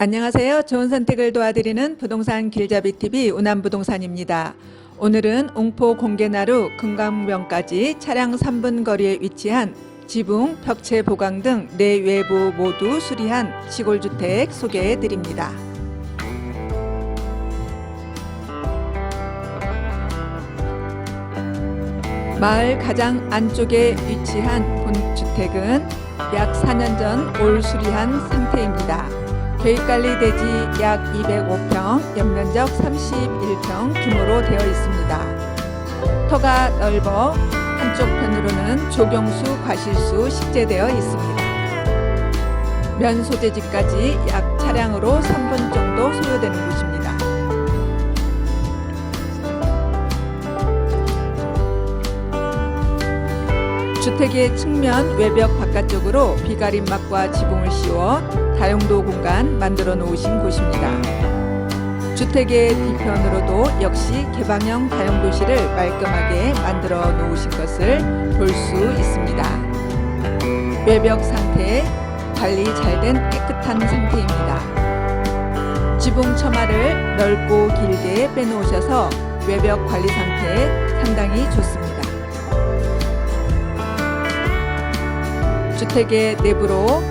안녕하세요. 좋은 선택을 도와드리는 부동산 길잡이 TV 운암부동산입니다. 오늘은 웅포 공개나루 금강변까지 차량 3분 거리에 위치한 지붕, 벽체 보강 등 내외부 모두 수리한 시골 주택 소개해 드립니다. 마을 가장 안쪽에 위치한 본주택은 약 4년 전 올 수리한 상태입니다. 계획관리 대지 약 205평, 연면적 31평 규모로 되어 있습니다. 터가 넓어 한쪽 편으로는 조경수, 과실수 식재되어 있습니다. 면 소재지까지 약 차량으로 3 주택의 측면 외벽 바깥쪽으로 비가림막과 지붕을 씌워 다용도 공간 만들어 놓으신 곳입니다. 주택의 뒤편으로도 역시 개방형 다용도실을 말끔하게 만들어 놓으신 것을 볼 수 있습니다. 외벽 상태 관리 잘 된 깨끗한 상태입니다. 지붕 처마를 넓고 길게 빼놓으셔서 외벽 관리 상태 상당히 좋습니다. 주택의 내부로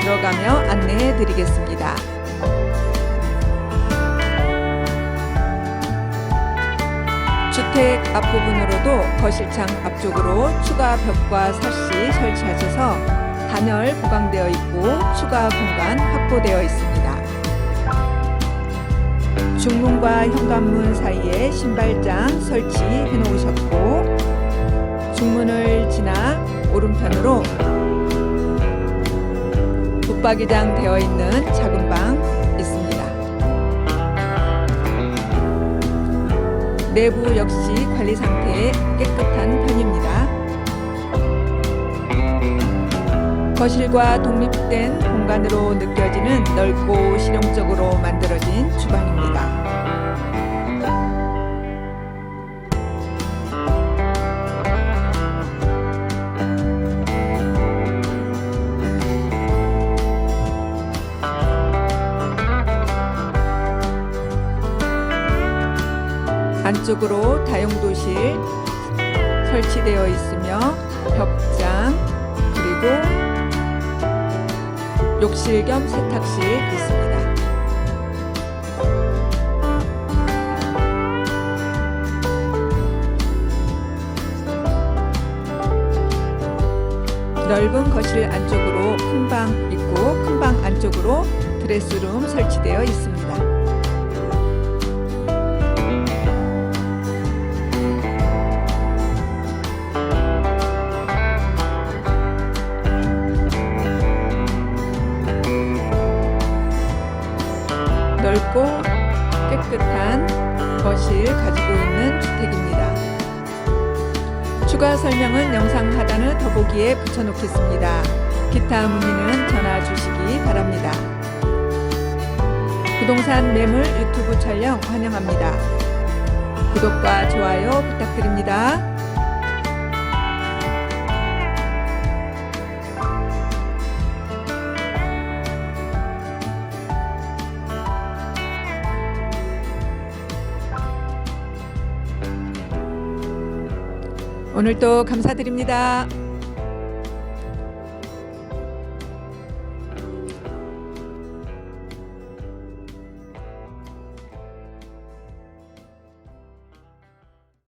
들어가며 안내해 드리겠습니다. 주택 앞부분으로도 거실창 앞쪽으로 추가 벽과 사시 설치하셔서 단열 보강되어 있고 추가 공간 확보되어 있습니다. 중문과 현관문 사이에 신발장 설치해 놓으셨고 중문을 지나 오른편으로 붙박이장 되어 있는 작은 방 있습니다. 내부 역시 관리 상태 깨끗한 편입니다. 거실과 독립된 공간으로 느껴지는 넓고 실용적으로 만들어진 주방입니다. 안쪽으로 다용도실 설치되어 있으며 벽장 그리고 욕실 겸 세탁실 있습니다. 넓은 거실 안쪽으로 큰 방 있고 큰 방 안쪽으로 드레스룸 설치되어 있습니다. 넓고 깨끗한 거실 가지고 있는 주택입니다. 추가 설명은 영상 하단의 더보기에 붙여놓겠습니다. 기타 문의는 전화 주시기 바랍니다. 부동산 매물 유튜브 촬영 환영합니다. 구독과 좋아요 부탁드립니다. 오늘도 감사드립니다.